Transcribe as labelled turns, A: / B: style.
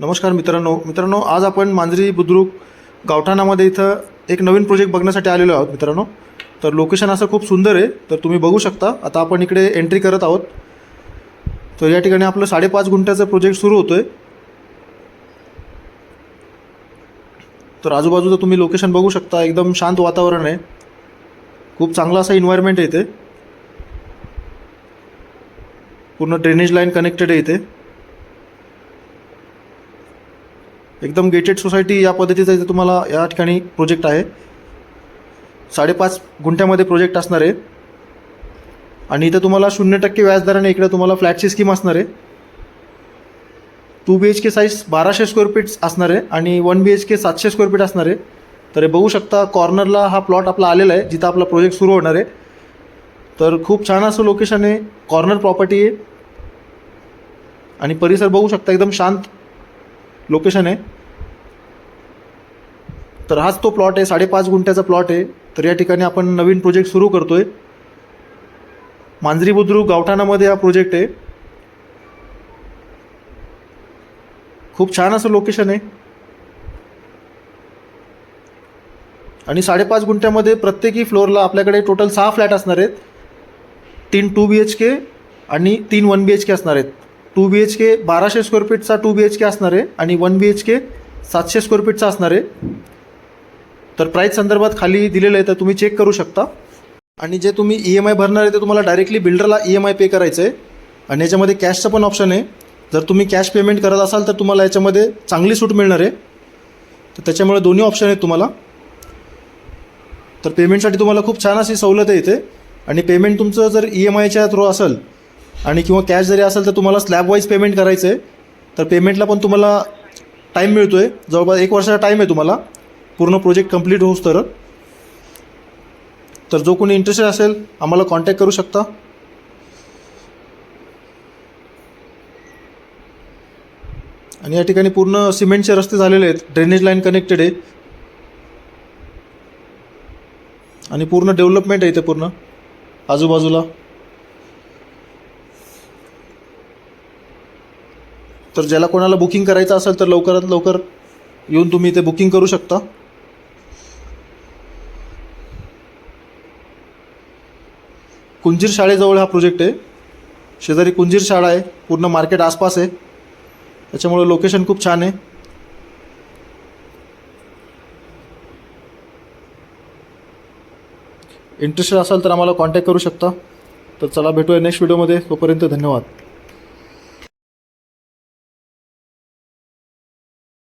A: नमस्कार मित्रांनो. मित्रांनो आज आपण मांजरी बुद्रुक गावठाणामध्ये इथं एक नवीन प्रोजेक्ट बघण्यासाठी आलेलो आहोत मित्रांनो. तर लोकेशन असं खूप सुंदर आहे. तर तुम्ही बघू शकता. आता आपण इकडे एंट्री करत आहोत. तर या ठिकाणी आपलं साडेपाच गुंठ्याचं प्रोजेक्ट सुरू होतो आहे तर आजूबाजूचं तुम्ही लोकेशन बघू शकता. एकदम शांत वातावरण आहे. खूप चांगलं असं इन्व्हायरमेंट आहे इथे. पूर्ण ड्रेनेज लाईन कनेक्टेड आहे इथे. एकदम गेटेड सोसायटी या पद्धतीचा इथे तुम्हाला या ठिकाणी प्रोजेक्ट आहे. साडेपाच गुंठ्यामध्ये प्रोजेक्ट असणार आहे. आणि इथं तुम्हाला शून्य टक्के व्याजदराने इकडे तुम्हाला फ्लॅटची स्कीम असणार आहे. Two B H K size बाराशे स्क्वेअर फीट असणार आहे आणि वन बी एच के सातशे स्क्वेअर फीट असणार आहे. तर हे बघू शकता कॉर्नरला हा प्लॉट आपला आलेला आहे जिथं आपला प्रोजेक्ट सुरू होणार आहे. तर खूप छान असं लोकेशन आहे. कॉर्नर प्रॉपर्टी आहे. आणि परिसर बघू शकता एकदम शांत लोकेशन आहे. तर हाच तो प्लॉट आहे. साडेपाच गुंठ्याचा प्लॉट आहे. तर या ठिकाणी आपण नवीन प्रोजेक्ट सुरू करतो आहे मांजरी बुद्रुक गावठाणामध्ये हा प्रोजेक्ट आहे. खूप छान असं लोकेशन आहे. आणि साडेपाच गुंठ्यामध्ये प्रत्येकी फ्लोअरला आपल्याकडे टोटल सहा फ्लॅट असणार आहेत. तीन टू बी एच के आणि तीन वन बी एच के असणार आहेत. टू बी एच के बाराशे स्क्वेअर फीटचा टू बी एच के असणार आहे आणि वन बी एच के सातशे स्क्वेअर फीटचा असणार आहे. तर प्राईस संदर्भात खाली दिलेलं आहे तर तुम्ही चेक करू शकता. आणि जे तुम्ही ई एम आय भरणार आहे ते तुम्हाला डायरेक्टली बिल्डरला ई एम आय पे करायचं आहे. आणि याच्यामध्ये कॅशचं पण ऑप्शन आहे. जर तुम्ही कॅश पेमेंट करत असाल तर तुम्हाला याच्यामध्ये चांगली सूट मिळणार आहे. तर त्याच्यामुळे दोन्ही ऑप्शन आहेत तुम्हाला. तर पेमेंटसाठी तुम्हाला खूप छान अशी सवलत आहे इथे. आणि पेमेंट तुमचं जर ई एम आयच्या थ्रू असेल आणि किंवा कॅश जरी असेल तर तुम्हाला स्लॅब वाईज पेमेंट करायचं आहे तर पेमेंटला पण तुम्हाला टाईम मिळतो आहे जवळपास एक वर्षाचा टाईम आहे तुम्हाला. पूर्ण प्रोजेक्ट कंप्लीट होऊस तर तर जो कोणी इंटरेस्टेड असेल आम्हाला कॉन्टॅक्ट करू शकता. आणि या ठिकाणी पूर्ण सिमेंटचे रस्ते झालेले आहेत. ड्रेनेज लाईन कनेक्टेड आहे. आणि पूर्ण डेव्हलपमेंट आहे इथे पूर्ण. आजूबाजूला. तर ज्याला कोणाला बुकिंग करायचं असेल तर लवकरात लवकर येऊन तुम्ही ते बुकिंग करू शकता. कुंजीर शाळेजवळ हा प्रोजेक्ट आहे. शेजारी कुंजीर शाळा आहे. पूर्ण मार्केट आसपास आहे. त्याच्यामुळे लोकेशन खूप छान आहे. इंटरेस्टेड असाल तर आम्हाला कॉन्टॅक्ट करू शकता. तर चला भेटूया नेक्स्ट व्हिडिओमध्ये. तोपर्यंत धन्यवाद.